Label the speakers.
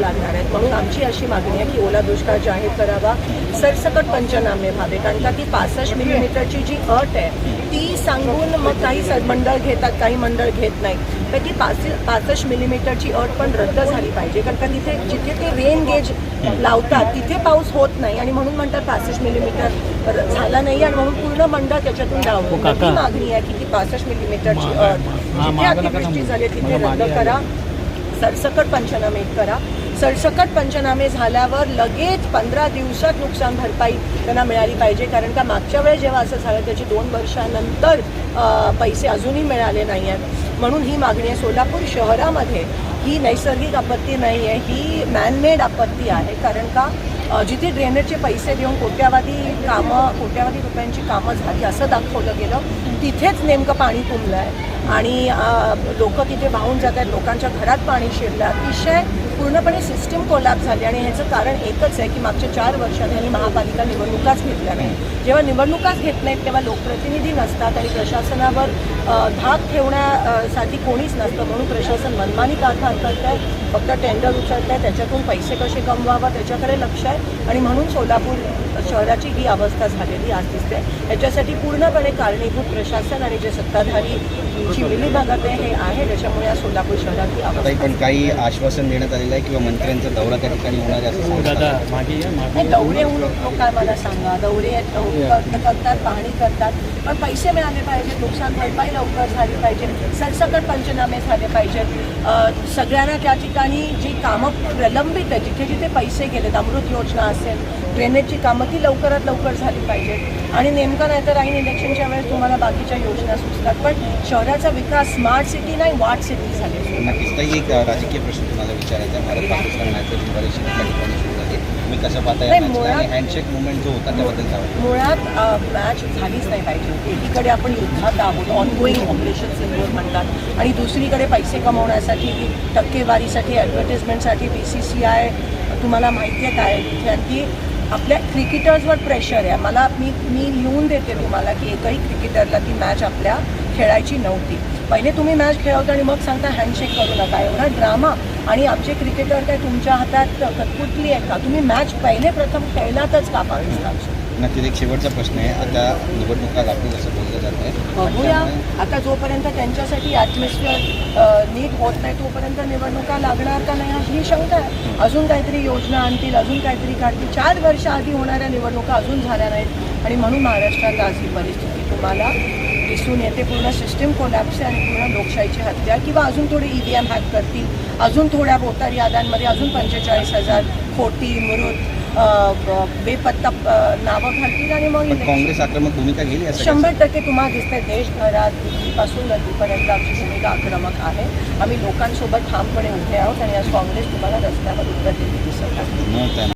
Speaker 1: लागणार आहेत. म्हणून आमची अशी मागणी आहे की ओला दुष्काळ जाहीर करावा. सरसकट पंचनामे व्हावे. कारण का ती पासष्ट मिलीमीटरची जी अट आहे ती सांगून मग काही मंडळ घेतात काही मंडळ घेत नाही तर ती पाच पासष्ट मिलीमीटरची अट पण रद्द झाली पाहिजे. कारण का तिथे जिथे ते रेन गेज लावतात तिथे पाऊस होत नाही. आणि म्हणून म्हणतात पासष्ट मिलीमीटर झाला नाही आणि म्हणून पूर्ण मंडळ त्याच्यातून डावलं तर ती मागणी आहे की ती पासष्ट मिलीमीटरची अट जिथे अतिवृष्टी झाली तिथे रद्द करा. सरसकट पंचनामे करा. सरसकट पंचनामे झाल्यावर लगेच पंधरा दिवसात नुकसान भरपाई त्यांना मिळाली पाहिजे. कारण का मागच्या वेळेस जेव्हा असं झालं त्याची दोन वर्षानंतर पैसे अजूनही मिळाले नाही आहेत. म्हणून ही मागणी आहे. सोलापूर शहरामध्ये ही नैसर्गिक आपत्ती नाही आहे ही मॅनमेड आपत्ती आहे. कारण का जिथे ड्रेनेजचे पैसे देऊन कोट्यावधी कामं कोट्यावधी रुपयांची कामं झाली असं दाखवलं गेलं तिथेच नेमकं पाणी तुंबलं आहे आणि लोक तिथे वाहून जात आहेत लोकांच्या घरात पाणी शिरलं. अतिशय पूर्णपणे सिस्टीम कोलॅप झाली आणि ह्याचं कारण एकच आहे की मागच्या चार वर्षात यांनी महापालिका निवडणुकाच घेतल्या नाही जेव्हा निवडणुकाच घेत नाहीत तेव्हा लोकप्रतिनिधी नसतात आणि प्रशासनावर धाक ठेवण्यासाठी कोणीच नसतं. म्हणून प्रशासन मनमानी कारभार करत आहे फक्त टेंडर उचलत आहे त्याच्यातून पैसे कसे कमवावं त्याच्याकडे लक्ष आहे. आणि म्हणून सोलापूर शहराची ही अवस्था झालेली आज दिसते. याच्यासाठी पूर्णपणे कारणीभूत प्रशासन आणि जे सत्ताधारी ची मिलीभगत आहे हे आहे त्याच्यामुळे आज सोलापूर शहरात ही अवस्था
Speaker 2: पण काही आश्वासन देण्यात आलेलं आहे किंवा मंत्र्यांचा दौरा त्या ठिकाणी होणार आहे असं सांगतात.
Speaker 1: नाही, दौरे होऊन लोक काय मला सांगा? दौरे कर- करतात पाहणी करतात. पण पैसे मिळाले पाहिजेत नुकसान भरपाई लवकर झाली पाहिजे सरसकट पंचनामे झाले पाहिजेत. सगळ्यांना त्या ठिकाणी जी कामं प्रलंबित आहे जिथे जिथे पैसे गेलेत अमृत योजना असेल ड्रेनेजची कामं ती लवकरात लवकर झाली पाहिजेत. आणि नेमकं नाही तर ऐन इलेक्शनच्या वेळेस तुम्हाला बाकीच्या योजना सुचतात. पण शहराचा विकास स्मार्ट सिटी नाही वाट सिटी झाली.
Speaker 2: नक्कीच. एक राजकीय प्रश्न तुम्हाला विचारायचा भारत पाकिस्तान मॅचेस बरेचसे त्या ठिकाणी सुरू झाले. तुम्ही कसं पाहता या
Speaker 1: नाही,
Speaker 2: मॅचला आणि
Speaker 1: मुळात-
Speaker 2: हँडशेक मुवमेंट जो होता त्याबद्दल काय वाटतं?
Speaker 1: मुळात मॅच झालीच नाही पाहिजे. एकीकडे आपण युद्धात आहोत ऑनगोईंग ऑपरेशन सिंदूर म्हणतात. आणि दुसरीकडे पैसे कमवण्यासाठी टक्केवारीसाठी ॲडव्हर्टिजमेंटसाठी बी सी सी आय तुम्हाला माहिती आहे काय कारण की आपल्या क्रिकेटर्सवर प्रेशर आहे. मला मी मी लिहून देते तुम्हाला की एकही क्रिकेटरला ती मॅच आपल्या खेळायची नव्हती. पहिले तुम्ही मॅच खेळवता आणि मग सांगता हँडशेक करू नका. एवढा ड्रामा आणि आमचे क्रिकेटर काय तुमच्या हातात कटकुटली आहे का? तुम्ही मॅच पहिले प्रथम खेळलातच का पाकिस्तानशी
Speaker 2: नक्कीच एक शेवटचा प्रश्न आहे. आता निवडणुका लागतील असं बोललं जात आहे
Speaker 1: बघूया. आता जोपर्यंत त्यांच्यासाठी ॲटमॉस्फिअर नीट होत नाही तोपर्यंत निवडणुका लागणार का नाही ही शंका आहे. अजून काहीतरी योजना आणतील अजून काहीतरी काढतील. चार वर्ष आधी होणाऱ्या निवडणुका अजून झाल्या नाहीत. आणि म्हणून महाराष्ट्रात आज ही परिस्थिती तुम्हाला दिसून येते. पूर्ण सिस्टीम कोलॅप्स आहे आणि पूर्ण लोकशाहीची हत्या किंवा अजून थोडी ई व्ही एम हॅक करतील अजून थोड्या भोतार याद्यांमध्ये अजून पंचेचाळीस हजार खोटी मृत बेपत्ता नावं घालतील आणि मग
Speaker 2: काँग्रेस आक्रमक भूमिका घेईल?
Speaker 1: शंभर टक्के तुम्हाला दिसतंय देशभरात दिल्लीपासून नदीपर्यंत आमची भूमिका आक्रमक आहे आम्ही लोकांसोबत ठामपणे उभे आहोत आणि आज काँग्रेस तुम्हाला रस्त्यावर उतरलेली दिसत आहे